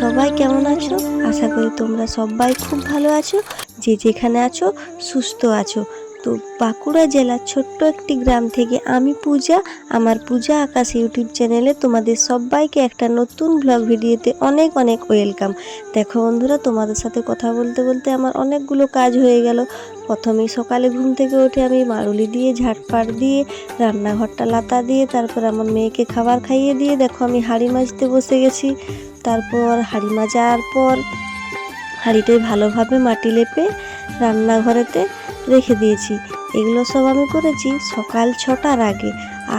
সবাই কেমন আছো? আশা করি তোমরা সবাই খুব ভালো আছো। যে যেখানে আছো, সুস্থ আছো। তো বাঁকুড়া জেলার ছোট্ট একটি গ্রাম থেকে আমি পূজা। আমার পূজা আকাশ ইউটিউব চ্যানেলে তোমাদের সবাইকে একটা নতুন ব্লগ ভিডিওতে অনেক অনেক ওয়েলকাম দেখো বন্ধুরা, তোমাদের সাথে কথা বলতে বলতে আমার অনেকগুলো কাজ হয়ে গেল। প্রথমে সকালে ঘুম থেকে উঠে আমি মারুলি দিয়ে ঝাটপাট দিয়ে, রান্নাঘরটা লাতা দিয়ে, তারপর আমার মেয়েকে খাবার খাইয়ে দিয়ে, দেখো আমি হাঁড়ি মাজতে বসে গেছি। তারপর হাঁড়ি মাজার পর হাঁড়িটাই ভালোভাবে মাটি লেপে রান্নাঘরেতে রেখে দিয়েছি। এগুলো সব আমি করেছি সকাল ছটার আগে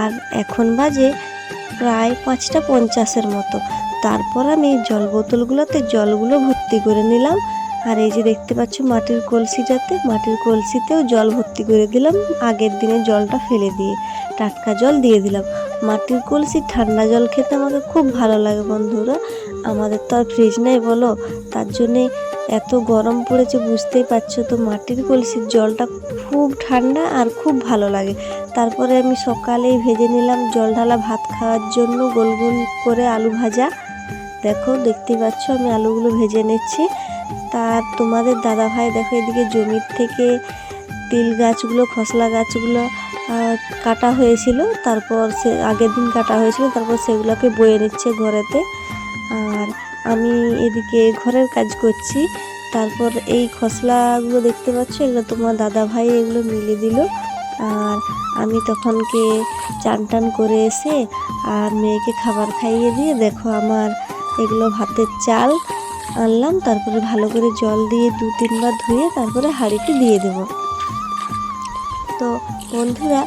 আর এখন বাজে প্রায় পাঁচটা পঞ্চাশের মতো। তারপর আমি জল বোতলগুলোতে জলগুলো ভর্তি করে নিলাম। আর এই যে দেখতে পাচ্ছ মাটির কলসিটাতে, মাটির কলসিতেও জল ভর্তি করে দিলাম আগের দিনে জলটা ফেলে দিয়ে। টাটকা জল দিয়ে দিলাম। মাটির কলসি ঠান্ডা জল খেতে আমাকে খুব ভালো লাগে বন্ধুরা। আমাদের তো আর ফ্রিজ নেই বলো। তার জন্যে এত গরম পড়েছে, বুঝতেই পারছ তো। মাটির কলসির জলটা খুব ঠান্ডা আর খুব ভালো লাগে। তারপরে আমি সকালেই ভেজে নিলাম জল ঢালা ভাত খাওয়ার জন্য গোল গোল করে আলু ভাজা। দেখো, দেখতেই পাচ্ছ আমি আলুগুলো ভেজে নিচ্ছি। তার তোমাদের দাদা ভাই দেখো এদিকে জমির থেকে তিল গাছগুলো, খসলা গাছগুলো কাটা হয়েছিল। তারপর সে আগের দিন কাটা হয়েছিল, তারপর সেগুলোকে বয়ে নিচ্ছে ঘরেতে। আমি এদিকে ঘরের কাজ করছি। তারপর এই খসলাগুলো দেখতে পাচ্ছ? এগুলো তোমার দাদা ভাই এগুলো মিলে দিল। আর আমি তখনকে চান টান করে এসে আর মেয়েকে খাবার খাইয়ে দিয়ে দেখো আমার এগুলো ভাতের চাল আনলাম। তারপরে ভালো করে জল দিয়ে দু তিনবার ধুয়ে তারপরে হাঁড়িতে দিয়ে দেবো। তো বন্ধুরা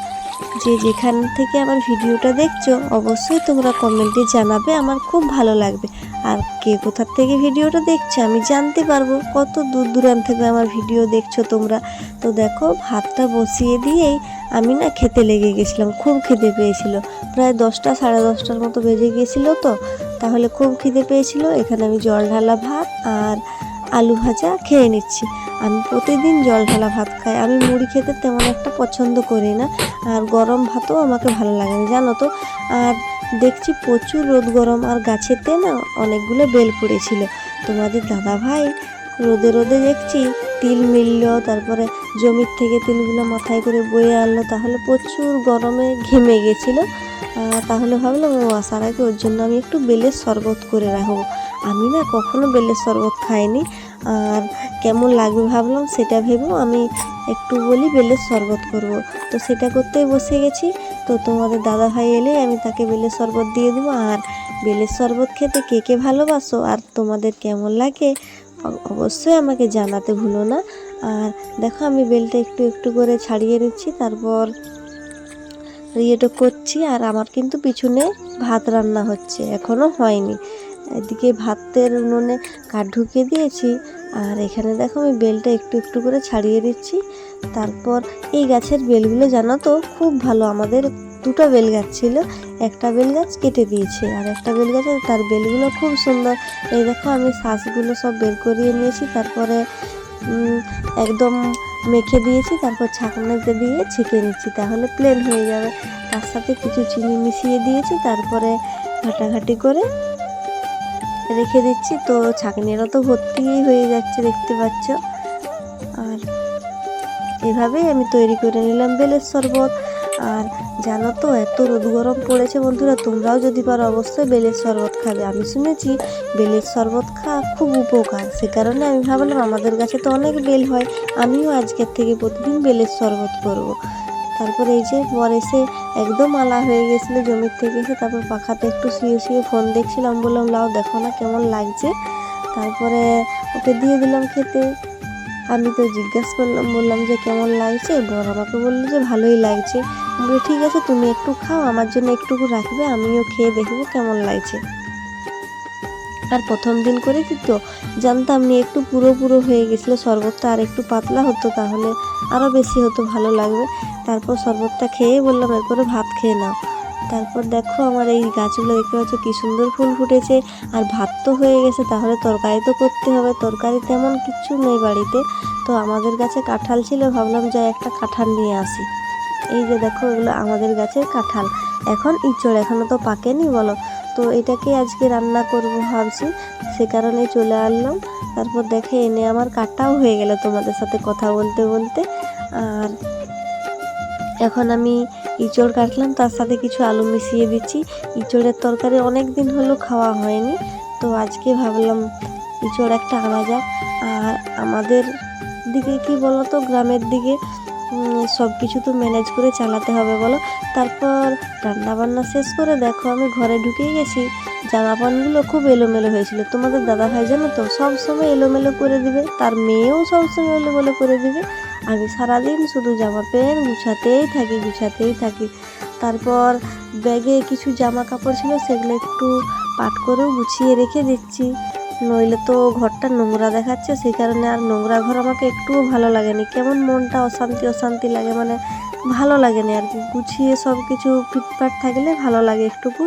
যে যেখান থেকে আমার ভিডিওটা দেখছ, অবশ্যই তোমরা কমেন্টে জানাবে, আমার খুব ভালো লাগবে। আর কে কোথার থেকে ভিডিওটা দেখছ, আমি জানতে পারব কত দূর দূরান্ত থেকে আমার ভিডিও দেখছ তোমরা। তো দেখো ভাতটা বসিয়ে দিয়েই আমি না খেতে লেগে গেছিলাম, খুব খিদে পেয়েছিল। প্রায় দশটা, সাড়ে দশটার মতো বেজে গিয়েছিল তো, তাহলে খুব খিদে পেয়েছিল। এখানে আমি জল ঢালা ভাত আর আলু ভাজা খেয়ে নিচ্ছি। আমি প্রতিদিন জল ঢালা ভাত খাই। আমি মুড়ি খেতে তেমন একটা পছন্দ করি না। আর গরম ভাতও আমাকে ভালো লাগে না, জানো তো? আর দেখছি প্রচুর রোদ গরম। আর গাছেতে না অনেকগুলো বেল পড়েছিল। তোমাদের দাদা ভাই রোদে রোদে দেখছি তিল মিলল, তারপরে জমির থেকে তিলগুলো মাথায় করে বয়ে আনলো। তাহলে প্রচুর গরমে ঘেমে গেছিল। তাহলে ভাবলাম, ও আসার আগে ওর জন্য আমি একটু বেলের শরবত করে রাখব। আমি না কখনো বেলের শরবত খাইনি। আর কেমন লাগবে ভাবলাম সেটা ভেবেও আমি একটু বলি বেলের শরবত করব। তো সেটা করতেই বসে গেছি। তো তোমাদের দাদা ভাই এলেই আমি তাকে বেলের শরবত দিয়ে দেবো। আর বেলের শরবত খেতে কে কে ভালোবাসো আর তোমাদের কেমন লাগে অবশ্যই আমাকে জানাতে ভুলো না। আর দেখো আমি বেলটা একটু একটু করে ছাড়িয়ে নিচ্ছি। তারপর ইয়েটা করছি। আর আমার কিন্তু পিছনে ভাত রান্না হচ্ছে। এখনও হয়নি। এদিকে ভাতের উনুনে কাঠ ঢুকিয়ে দিয়েছি। আর এখানে দেখো আমি বেলটা একটু একটু করে ছাড়িয়ে দিচ্ছি। তারপর এই গাছের বেলগুলো জানো তো, খুব ভালো। আমাদের দুটো বেল গাছ ছিল, একটা বেল গাছ কেটে দিয়েছে আর একটা বেল গাছে তার বেলগুলো খুব সুন্দর। এই দেখো আমি শ্বাসগুলো সব বের করিয়ে নিয়েছি, তারপরে একদম মেখে দিয়েছি, তারপর ছাঁকনাতে দিয়ে ছেঁকে নিচ্ছি, তাহলে প্লেন হয়ে যাবে। তার সাথে কিছু চিনি মিশিয়ে দিয়েছি, তারপরে ঘাটাঘাটি করে রেখে দিচ্ছি। তো ছাঁকনিরও তো ভর্তিই হয়ে যাচ্ছে, দেখতে পাচ্ছ। আর এভাবেই আমি তৈরি করে নিলাম বেলের শরবত। আর জানো তো, এত রোদ গরম পড়েছে বন্ধুরা, তোমরাও যদি পারো অবশ্যই বেলের শরবত খাবে। আমি শুনেছি বেলের শরবত খাওয়া খুব উপকার, সে কারণে আমি ভাবলাম আমাদের কাছে তো অনেক বেল হয়, আমিও আজকের থেকে প্রতিদিন বেলের শরবত করব। তারপরে এই যে বর এসে একদম আলা হয়ে গেছিল জমির থেকে এসে তারপর পাখাতে একটু শুয়ে শুয়ে ফোন দেখছিলাম, বললাম, লাও, দেখো না কেমন লাগছে। তারপরে ওকে দিয়ে দিলাম খেতে। আমি তো জিজ্ঞাসা করলাম, বললাম যে, কেমন লাগছে? বর আমাকে বলল যে, ভালোই লাগছে। বলি ঠিক আছে, তুমি একটু খাও, আমার জন্য একটুকু রাখবে, আমিও খেয়ে দেখব কেমন লাগছে। আর প্রথম দিন করেছি তো। জানতাম নি, একটু পুরো পুরো হয়ে গেছিল, শরবতটা আর একটু পাতলা হতো, তাহলে আরও বেশি হতো, ভালো লাগবে। তারপর শরবতটা খেয়ে বললাম, এরপরে ভাত খেয়ে নাও। তারপর দেখো আমার এই গাছগুলো দেখতে পাচ্ছ, কি সুন্দর ফুল ফুটেছে। আর ভাত তো হয়ে গেছে, তাহলে তরকারি তো করতে হবে। তরকারি তেমন কিছু নেই বাড়িতে। তো আমাদের গাছে কাঁঠাল ছিল, ভাবলাম যাই একটা কাঁঠাল নিয়ে আসি। এই যে দেখো, এগুলো আমাদের গাছের কাঁঠাল। এখন ইঁচড় এখনও তো পাকেনি, বলো। তো এটাকে আজকে রান্না করব ভাবছি, সে কারণে চলে আসলাম। তারপর দেখে এনে আমার কাটাও হয়ে গেল তোমাদের সাথে কথা বলতে বলতে। আর এখন আমি ইঁচড় কাটলাম, তার সাথে কিছু আলু মিশিয়ে দিচ্ছি। ইঁচড়ের তরকারি অনেক দিন হলো খাওয়া হয়নি, তো আজকে ভাবলাম ইঁচড় একটা আনা যাক। আর আমাদের দিকে কি বলো তো গ্রামের দিকে সব কিছু তো ম্যানেজ করে চালাতে হবে, বলো। তারপর রান্না বান্না শেষ করে দেখো, আমি ঘরে ঢুকেই গেছি। জামা প্যান্টগুলো খুব এলোমেলো হয়েছিল। তোমাদের দাদা ভাই জানো তো সব সময় এলোমেলো করে দিবে। তার মেয়েও সব সময় এলোমেলো করে দিবে। আমি সারাদিন শুধু জামা প্যান্ট গুছাতেই থাকি গুছাতেই থাকি। তারপর ব্যাগে কিছু জামা কাপড় ছিল, সেগুলো একটু পাট করেও গুছিয়ে রেখে দিচ্ছি। নইলে তো ঘরটা নোংরা দেখাচ্ছে, সেই কারণে আর নোংরা ঘর আমাকে একটুও ভালো লাগেনি। কেমন মনটা অশান্তি অশান্তি লাগে মানে ভালো লাগে লাগেনি আর কি। গুছিয়ে সব কিছু ফিটফাট থাকলে ভালো লাগে একটুকু।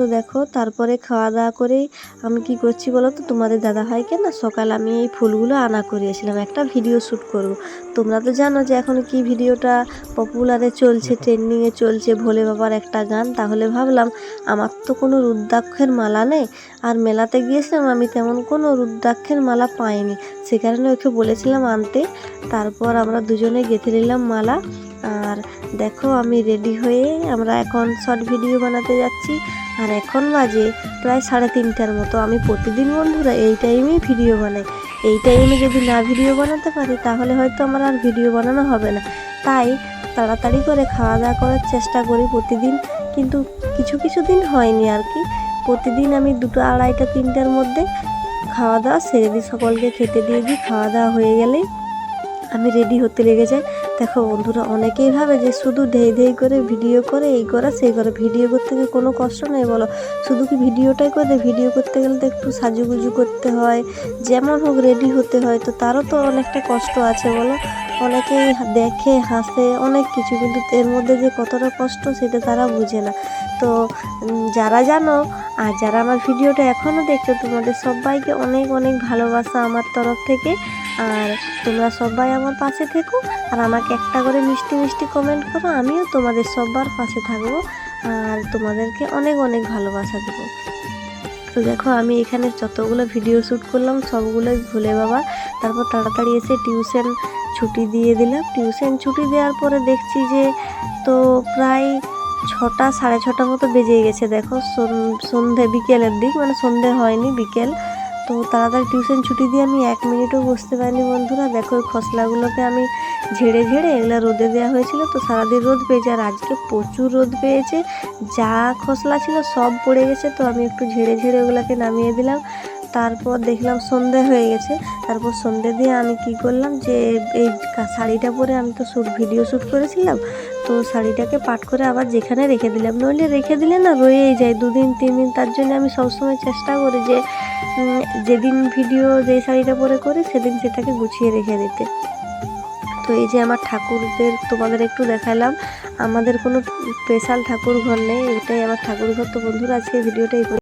তো দেখো, তারপরে খাওয়া দাওয়া করেই আমি কি করছি বলো তো? তোমাদের দাদা ভাইকে না সকাল আমি এই ফুলগুলো আনা করিয়েছিলাম একটা ভিডিও শ্যুট করব। তোমরা তো জানো যে এখন কি ভিডিওটা পপুলারে চলছে ট্রেন্ডিংয়ে চলছে, ভোলে বাবার একটা গান, তাহলে ভাবলাম আমার তো কোনো রুদ্রাক্ষের মালা নেই, আর মেলাতে গিয়েছিলাম আমি তেমন কোনো রুদ্রাক্ষের মালা পাইনি। সে কারণে ওকে বলেছিলাম আনতে, তারপর আমরা দুজনে গেঁথে নিলাম মালা আর দেখো আমি রেডি হয়ে আমরা এখন শর্ট ভিডিও বানাতে যাচ্ছি। আর এখন বাজে প্রায় সাড়ে তিনটার মতো। আমি প্রতিদিন বন্ধুরা এই টাইমেই ভিডিও বানাই। এই টাইমে যদি না ভিডিও বানাতে পারি, তাহলে হয়তো আমার আর ভিডিও বানানো হবে না। তাই তাড়াতাড়ি করে খাওয়া দাওয়া করার চেষ্টা করি প্রতিদিন। কিন্তু কিছু কিছু দিন হয়নি আর কি। প্রতিদিন আমি দুটো আড়াইটা, তিনটার মধ্যে খাওয়া দাওয়া সেরে দিই। সকলকে খেতে দিয়ে দিই। খাওয়া দাওয়া হয়ে গেলেই আমি রেডি হতে লেগে যাই। দেখো বন্ধুরা, অনেকেই ভাবে যে শুধু ধেই ধেই করে ভিডিও করে, এই করে, সেই করে। ভিডিও করতে গিয়ে কোনো কষ্ট নেই, বলো। শুধু কি ভিডিওটাই করে? ভিডিও করতে গেলে তো একটু সাজুগুজু করতে হয়। যেমন হোক রেডি হতে হয়, তো তারও তো অনেকটা কষ্ট আছে, বলো। অনেকেই দেখে, হাসে, অনেক কিছু, কিন্তু এর মধ্যে যে কতটা কষ্ট সেটা তারা বুঝে না। তো যারা জানো, আর যারা আমার ভিডিওটা এখনও দেখছ, তোমাদের সবাইকে অনেক অনেক ভালোবাসা আমার তরফ থেকে। আর তোমরা সবাই আমার পাশে থেকো আর আমাকে একটা করে মিষ্টি মিষ্টি কমেন্ট করো, আমিও তোমাদের সবার পাশে থাকব আর তোমাদেরকে অনেক অনেক ভালোবাসা দেবো। তো দেখো, আমি এখানে যতগুলো ভিডিও শ্যুট করলাম, সবগুলোই ভুলে বাবা। তারপর তাড়াতাড়ি এসে টিউশন ছুটি দিয়ে দিলাম। টিউশন ছুটি দেওয়ার পরে দেখছি যে, তো প্রায় ছটা, সাড়ে ছটা মতো বেজে গেছে। দেখো, সন- সন্ধে, বিকেলের দিক। মানে সন্ধে হয়নি, বিকেল। তো তাড়াতাড়ি টিউশন ছুটি দিয়ে আমি এক মিনিটও বসতে পারিনি বন্ধুরা। দেখো ওই খসলাগুলোকে আমি ঝেড়ে ঝেড়ে এগুলো রোদে দেওয়া হয়েছিল। তো সারাদিন রোদ পেয়েছে আর আজকে প্রচুর রোদ পেয়েছে। যা খসলা ছিল সব পড়ে গেছে। তো আমি একটু ঝেড়ে ঝেড়ে ওগুলোকে নামিয়ে দিলাম। তারপর দেখলাম সন্ধে হয়ে গেছে। তারপর সন্ধে দিয়ে আমি কি করলাম যে, এই শাড়িটা পরে আমি তো শ্যুট ভিডিও শ্যুট করেছিলাম। তো শাড়িটাকে পাট করে আবার যেখানে রেখে দিলাম। নইলে রেখে দিলে না রয়েই যায়। দুদিন, তিন দিন, তার জন্য আমি সবসময় চেষ্টা করি যে যেদিন ভিডিও যেই শাড়িটা পরে করি, সেদিন সেটাকে গুছিয়ে রেখে দিতে। তো এই যে আমার ঠাকুরদের তোমাদের একটু দেখালাম। আমাদের কোনো স্পেশাল ঠাকুর ঘর নেই। এটাই আমার ঠাকুর ঘর তো বন্ধুরা, আজকে ভিডিওটা এই পর্যন্ত।